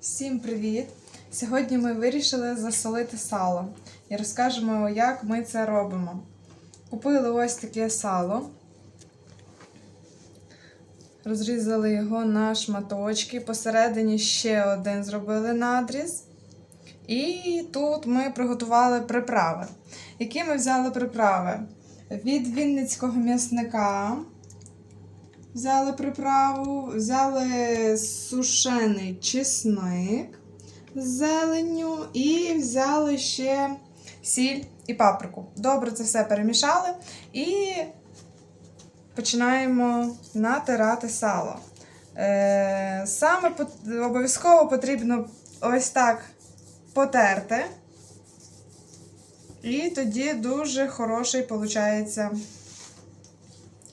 Всім привіт! Сьогодні ми вирішили засолити сало і розкажемо, як ми це робимо. Купили ось таке сало, розрізали його на шматочки, посередині ще один зробили надріз. І тут ми приготували приправи. Які ми взяли приправи? Від Вінницького м'ясника взяли приправу, взяли сушений чесник з зеленню і взяли ще сіль і паприку. Добре це все перемішали і починаємо натирати сало. Е, Саме обов'язково потрібно ось так потерти. І тоді дуже хороший виходить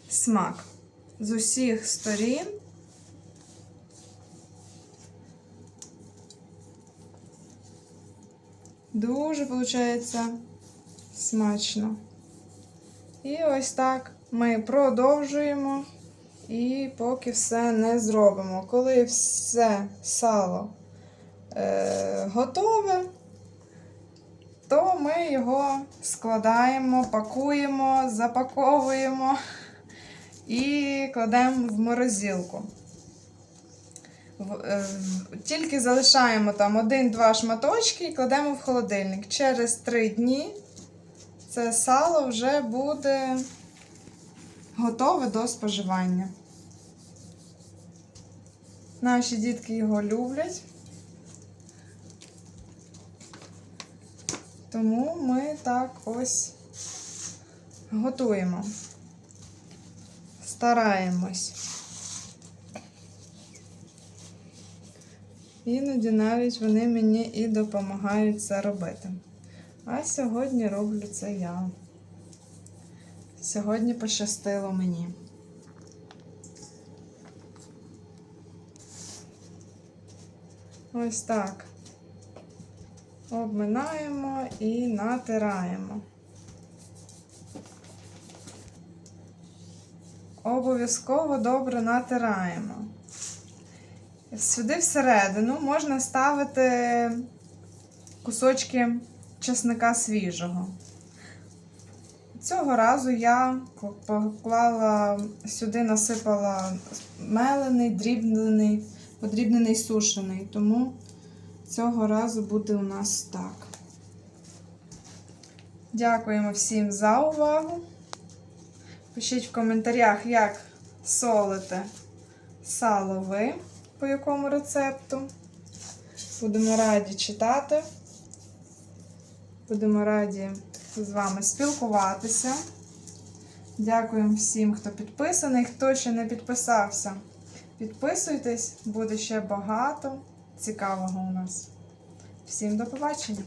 смак з усіх сторін. Дуже виходить смачно. І ось так ми продовжуємо і поки все не зробимо. Коли все сало е, готове, то ми його складаємо, пакуємо, запаковуємо і кладемо в морозилку. Е, Тільки залишаємо там один-два шматочки і кладемо в холодильник. Через три дні це сало вже буде готове до споживання. Наші дітки його люблять. Тому ми так ось готуємо. Стараємось. Іноді навіть вони мені і допомагають це робити. А сьогодні роблю це я. Сьогодні пощастило мені. Ось так. Обминаємо і натираємо. Обов'язково добре натираємо. Сюди всередину можна ставити кусочки чесника свіжого. Цього разу я поклала сюди, насипала мелений, дрібнений, подрібнений сушений, тому цього разу буде у нас так. Дякуємо всім за увагу. Пишіть в коментарях, як солите сало ви, по якому рецепту. Будемо раді читати. Будемо раді з вами спілкуватися. Дякуємо всім, хто підписаний. Хто ще не підписався, підписуйтесь, буде ще багато цікавого у нас. Всім до побачення!